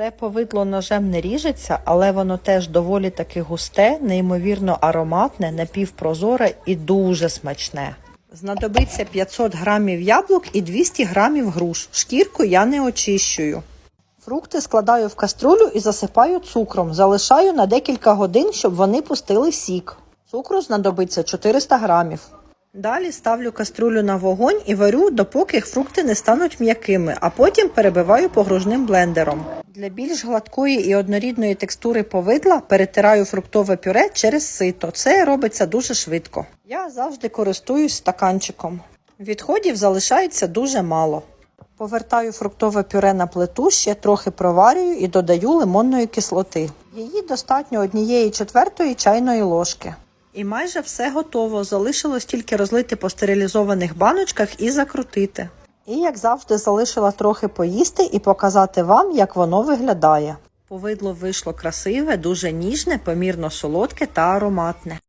Це повидло ножем не ріжеться, але воно теж доволі таки густе, неймовірно ароматне, напівпрозоре і дуже смачне. Знадобиться 500 грамів яблук і 200 грамів груш. Шкірку я не очищую. Фрукти складаю в каструлю і засипаю цукром. Залишаю на декілька годин, щоб вони пустили сік. Цукру знадобиться 400 грамів. Далі ставлю каструлю на вогонь і варю, допоки фрукти не стануть м'якими, а потім перебиваю погружним блендером. Для більш гладкої і однорідної текстури повидла перетираю фруктове пюре через сито. Це робиться дуже швидко. Я завжди користуюсь стаканчиком. Відходів залишається дуже мало. Повертаю фруктове пюре на плиту, ще трохи проварюю і додаю лимонної кислоти. Її достатньо однієї четвертої чайної ложки. І майже все готово. Залишилось тільки розлити по стерилізованих баночках і закрутити. І, як завжди, залишила трохи поїсти і показати вам, як воно виглядає. Повидло вийшло красиве, дуже ніжне, помірно солодке та ароматне.